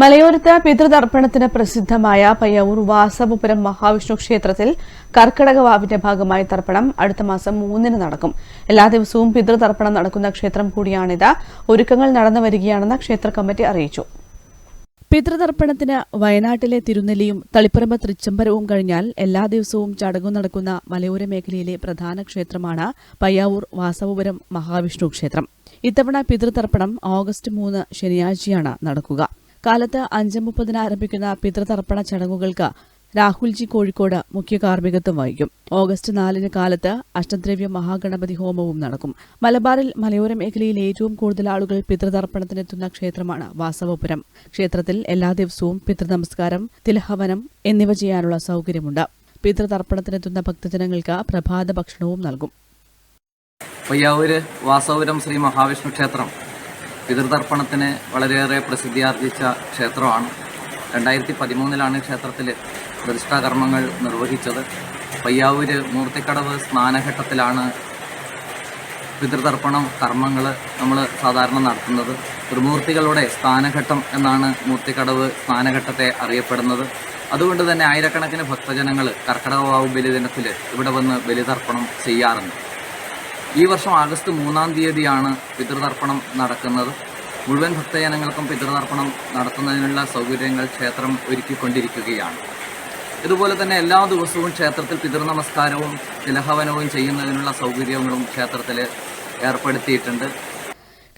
മലയോരത്ത് പിതൃതർപ്പണത്തിന് പ്രസിദ്ധമായ പയ്യവൂർ വാസവപുരം മഹാവിഷ്ണു ക്ഷേത്രത്തിൽ കർക്കിടക വാവിന്റെ ഭാഗമായി തർപ്പണം അടുത്ത മാസം മൂന്നിന് നടക്കും. എല്ലാ ദിവസവും പിതൃതർപ്പണം നടക്കുന്ന ക്ഷേത്രം കൂടിയാണിത്. ഒരുക്കങ്ങൾ നടന്നു വരികയാണെന്ന് ക്ഷേത്ര കമ്മിറ്റി അറിയിച്ചു. പിതൃതർപ്പണത്തിന് വയനാട്ടിലെ തിരുനെല്ലിയും തളിപ്പറമ്പ് തൃച്ചംബരവും കഴിഞ്ഞാൽ എല്ലാ ദിവസവും ചടങ്ങു നടക്കുന്ന മലയോര മേഖലയിലെ പ്രധാന ക്ഷേത്രമാണ് പയ്യാവൂർ വാസവപുരം മഹാവിഷ്ണു ക്ഷേത്രം. ഇത്തവണ പിതൃതർപ്പണം ഓഗസ്റ്റ് മൂന്ന് ശനിയാഴ്ചയാണ് നടക്കുക. കാലത്ത് അഞ്ച് മുപ്പതിന് ആരംഭിക്കുന്ന പിതൃതർപ്പണ ചടങ്ങുകൾക്ക് രാഹുൽജി കോഴിക്കോട് മുഖ്യ കാർമ്മികത്വം വഹിക്കും. ഓഗസ്റ്റ് നാലിന് കാലത്ത് അഷ്ടദ്രവ്യ മഹാഗണപതി ഹോമവും നടക്കും. മലബാറിൽ മലയോര മേഖലയിൽ ഏറ്റവും കൂടുതൽ ആളുകൾ പിതൃതർപ്പണത്തിനെത്തുന്ന ക്ഷേത്രമാണ് വാസവപുരം. ക്ഷേത്രത്തിൽ എല്ലാ ദിവസവും പിതൃനമസ്കാരം തിലഹവനം എന്നിവ ചെയ്യാനുള്ള സൗകര്യമുണ്ട്. പിതൃതർപ്പണത്തിനെത്തുന്ന ഭക്തജനങ്ങൾക്ക് പ്രഭാത ഭക്ഷണവും നൽകും. പയ്യാവൂര് വാസവപുരം ശ്രീ മഹാവിഷ്ണു ക്ഷേത്രം. പിതൃതർപ്പണത്തിന് വളരെയേറെ പ്രസിദ്ധിയാർജിച്ച ക്ഷേത്രമാണ്. രണ്ടായിരത്തി പതിമൂന്നിലാണ് ക്ഷേത്രത്തിൽ പ്രതിഷ്ഠാകർമ്മങ്ങൾ നിർവഹിച്ചത്. പയ്യാവൂര് മൂർത്തിക്കടവ് സ്നാനഘട്ടത്തിലാണ് പിതൃതർപ്പണം കർമ്മങ്ങൾ നമ്മൾ സാധാരണ നടത്തുന്നത്. ത്രിമൂർത്തികളുടെ സ്ഥാനഘട്ടം എന്നാണ് മൂർത്തിക്കടവ് സ്നാനഘട്ടത്തെ അറിയപ്പെടുന്നത്. അതുകൊണ്ട് തന്നെ ആയിരക്കണക്കിന് ഭക്തജനങ്ങൾ കർക്കിടകവാവ് ബലിദിനത്തിൽ ഇവിടെ വന്ന് ബലിതർപ്പണം ചെയ്യാറുണ്ട്. ഈ വർഷം ആഗസ്റ്റ് മൂന്നാം തീയതിയാണ് പിതൃതർപ്പണം നടക്കുന്നത്. മുഴുവൻ ഭക്തജനങ്ങൾക്കും പിതൃതർപ്പണം നടത്തുന്നതിനുള്ള സൗകര്യങ്ങൾ ക്ഷേത്രം ഒരുക്കിക്കൊണ്ടിരിക്കുകയാണ്. ഇതുപോലെ തന്നെ എല്ലാ ദിവസവും ക്ഷേത്രത്തിൽ പിതൃനമസ്കാരവും തിലഹവനവും ചെയ്യുന്നതിനുള്ള സൗകര്യങ്ങളും ക്ഷേത്രത്തിൽ ഏർപ്പെടുത്തിയിട്ടുണ്ട്.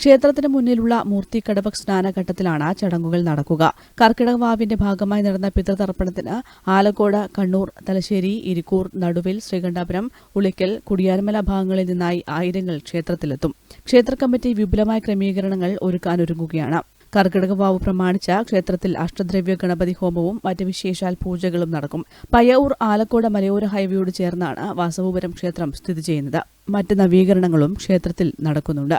ക്ഷേത്രത്തിന് മുന്നിലുള്ള മൂർത്തി മൂർത്തിക്കടവ് സ്നാനഘട്ടത്തിലാണ് ചടങ്ങുകൾ നടക്കുക. കർക്കിടക വാവിന്റെ ഭാഗമായി നടന്ന പിതൃതർപ്പണത്തിന് ആലക്കോട് കണ്ണൂർ തലശ്ശേരി ഇരിക്കൂർ നടുവിൽ ശ്രീകണ്ഠാപുരം ഉളിക്കൽ കുടിയാൻമല ഭാഗങ്ങളിൽ നിന്നായി ആയിരങ്ങൾ ക്ഷേത്രത്തിലെത്തും. ക്ഷേത്ര കമ്മിറ്റി വിപുലമായ ക്രമീകരണങ്ങൾ ഒരുക്കാനൊരുങ്ങുകയാണ് കർക്കിടക വാവ് പ്രമാണിച്ച ക്ഷേത്രത്തിൽ അഷ്ടദ്രവ്യ ഗണപതി ഹോമവും മറ്റ് വിശേഷാൽ പൂജകളും നടക്കും. പയ്യൂർ ആലക്കോട് മലയോര ഹൈവേയോട് ചേർന്നാണ് വാസവപുരം ക്ഷേത്രം സ്ഥിതി ചെയ്യുന്നത്. മറ്റ് നവീകരണങ്ങളും ക്ഷേത്രത്തിൽ നടക്കുന്നുണ്ട്.